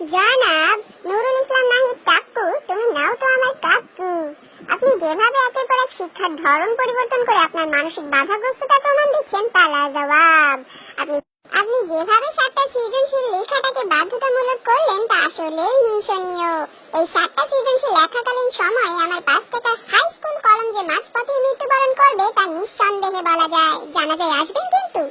জনাব, নুরুল ইসলাম নাহিদ কাকু, তুমি নাও তো আমার কাকু। আপনি যেভাবে একের পর এক শিক্ষার ধরন পরিবর্তন করে আপনার মানসিক বাধাগ্রস্ততার প্রমাণ দিচ্ছেন, তা লাজবাব আপনি আপনি যেভাবে সাতটা সৃজনশীল লেখাটাকে বাধ্যতামূলক করলেন, তা আসলেই হিংসনীয়। এই সাতটা সৃজনশীল লেখাকালীন সময়ে আমার পাঁচ টাকার হাই স্কুল কলম যে মাঝপথে মৃত্যুবরণ করবে, তা নিঃসন্দেহে বলা যায়। জানা যায়, আসবেন কিন্তু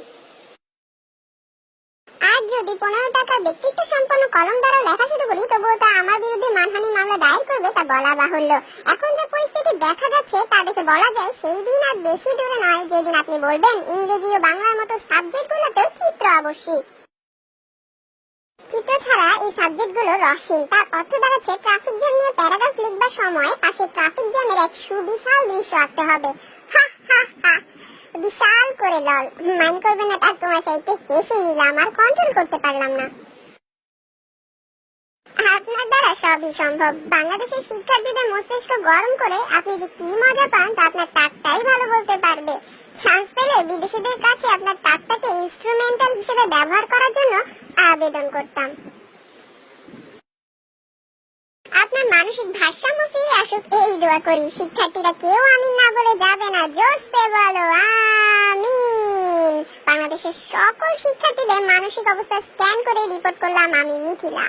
আর যদি পনেরো টাকার ব্যক্তিত্ব সম্পন্ন কলম দ্বারা লেখা শুরু করি, তবুও তা আমার বিরুদ্ধে মানহানি মামলা দায়ের করবে, তা বলা বাহুল্য। এখন যে পরিস্থিতি দেখা যাচ্ছে, তা দেখে বলা যায় সেই দিন আর বেশি দূরে নয়, যেদিন আপনি বলবেন ইংরেজি ও বাংলার মতো সাবজেক্ট গুলোতেও চিত্র আবশ্যিক। চিত্র ছাড়া এই সাবজেক্টগুলো রসহীন। তার অর্থ দাঁড়াচ্ছে ট্রাফিক জ্যাম নিয়ে প্যারাগ্রাফ লিখবার সময় পাশে ট্রাফিক জ্যামের এক সুবিশাল দৃশ্য আঁকতে হবে। হা হা হা। বিশাল করে লল। মাইন্ড করবে না তার তোমার একটু হেসে নিলাম আর কন্ট্রোল করতে পারলাম না। আপনার দ্বারা সবই সম্ভব। বাংলাদেশের শিক্ষার্থীদের মস্তিষ্ক গরম করে আপনি যে কি মজা পান, তা আপনার টাকটাই ভালো বলতে পারবে। চান্স পেলে বিদেশিদের কাছে আপনার টাকটাকে ইনস্ট্রুমেন্টাল হিসেবে ব্যবহার করার জন্য আবেদন করতাম। আপনার মানসিক ভারসাম্য ফিরে আসুক, এই দোয়া করি। শিক্ষার্থীরা কেউ আমিন না বলে যাবে না। জোরসে বলো আমিন বাংলাদেশের সকল শিক্ষার্থীদের মানসিক অবস্থা স্ক্যান করে রিপোর্ট করলাম আমি মিথিলা।